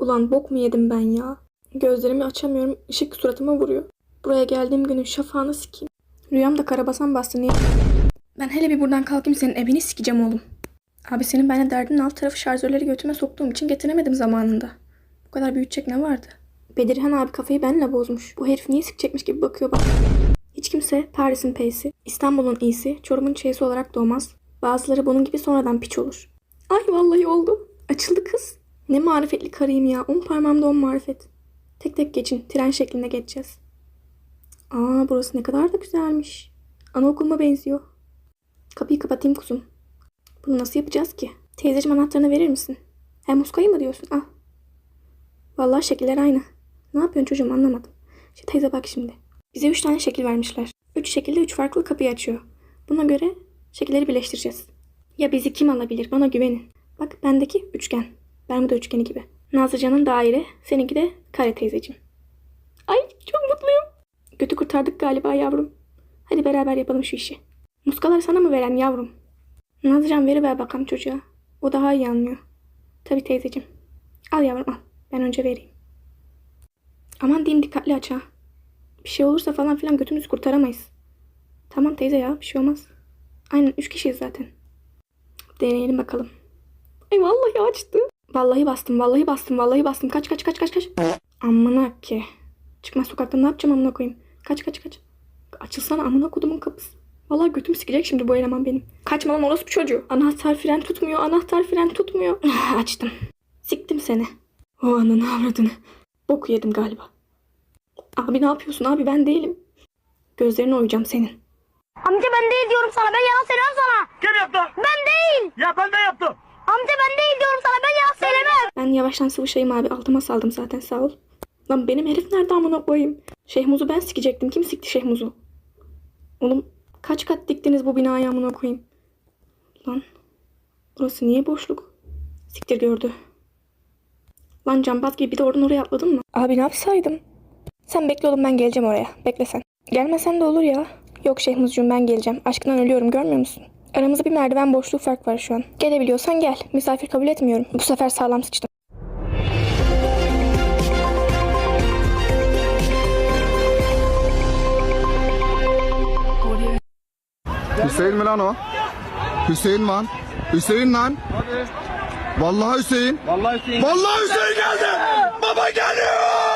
Ulan bok mu yedim ben ya? Gözlerimi açamıyorum. ışık suratıma vuruyor. Buraya geldiğim günün şafağını sikeyim. Rüyamda karabasan bastı niye? Ben hele bir buradan kalkayım senin evini sikeceğim oğlum. Abi senin benimle derdin alt tarafı şarjörleri götüme soktuğum için getiremedim zamanında. Bu kadar büyütecek ne vardı? Bedirhan abi kafayı benimle bozmuş. Bu herif niye sikecekmiş gibi bakıyor bak. Hiç kimse Paris'in P'si, İstanbul'un iyisi, Çorum'un Ç'si olarak doğmaz. Bazıları bunun gibi sonradan piç olur. Ay vallahi oldu. Açıldı kız. Ne marifetli karıyım ya. On parmağımda on marifet. Tek tek geçin. Tren şeklinde geçeceğiz. Aa burası ne kadar da güzelmiş. Anaokuluma benziyor. Kapıyı kapatayım kuzum. Bunu nasıl yapacağız ki? Teyzeciğim anahtarını verir misin? Hem muskayı mı diyorsun? Al. Vallahi şekiller aynı. Ne yapıyorsun çocuğum anlamadım. Şey, teyze bak şimdi. Bize üç tane şekil vermişler. Üç şekilde üç farklı kapıyı açıyor. Buna göre şekilleri birleştireceğiz. Ya bizi kim alabilir? Bana güvenin. Bak bendeki üçgen. Bermuda üçgeni gibi. Nazlıcan'ın daire, seninki de kare teyzeciğim. Ay çok mutluyum. Götü kurtardık galiba yavrum. Hadi beraber yapalım şu işi. Muskaları sana mı veren yavrum? Nazlıcan veriver bakalım çocuğa. O daha iyi anlıyor. Tabii teyzeciğim. Al yavrum al. Ben önce vereyim. Aman diyeyim dikkatli aç ha. Bir şey olursa falan filan götümüzü kurtaramayız. Tamam teyze ya bir şey olmaz. Aynen üç kişiyiz zaten. Deneyelim bakalım. Ay vallahi açtı. Vallahi bastım, vallahi bastım, vallahi bastım. Kaç kaç kaç kaç kaç. Amına ki. Çıkmaz sokakta ne yapacağım amına koyayım. Kaç kaç kaç. Açılsana amına kodumun kapısı. Vallahi götüm sikecek şimdi bu eleman benim. Kaçma lan orospu çocuğu. Anahtar fren tutmuyor, anahtar fren tutmuyor. Açtım. Siktim seni. O ananı avradını. Boku yedim galiba. Abi ne yapıyorsun abi ben değilim. Gözlerini oyacağım senin. Amca ben değil diyorum sana. Ben yalan söylüyorum sana. Kim yaptı? Ben değil. Ya ben de yaptım. Amca ben değil diyorum sana. Ben yalan söylemem. Ben yavaştan sıvışayım abi. Altıma saldım zaten sağ ol. Lan benim herif nerede amına koyayım? Şehmuz'u ben sikecektim. Kim sikti Şehmuz'u? Oğlum kaç kat diktiniz bu binayı amına koyayım? Lan burası niye boşluk? Siktir gördü. Lan cambaz gibi bir de oradan oraya atladın mı? Abi ne yapsaydım? Sen bekle oğlum ben geleceğim oraya. Bekle sen. Gelmesen de olur ya. Yok Şehmuzcuğum ben geleceğim. Aşkından ölüyorum görmüyor musun? Aramızda bir merdiven boşluğu fark var şu an. Gelebiliyorsan gel. Misafir kabul etmiyorum. Bu sefer sağlam sıçtım. Hüseyin mi lan o? Hüseyin lan. Hüseyin lan. Vallahi Hüseyin. Vallahi Hüseyin. Vallahi Hüseyin geldi. Baba geliyor.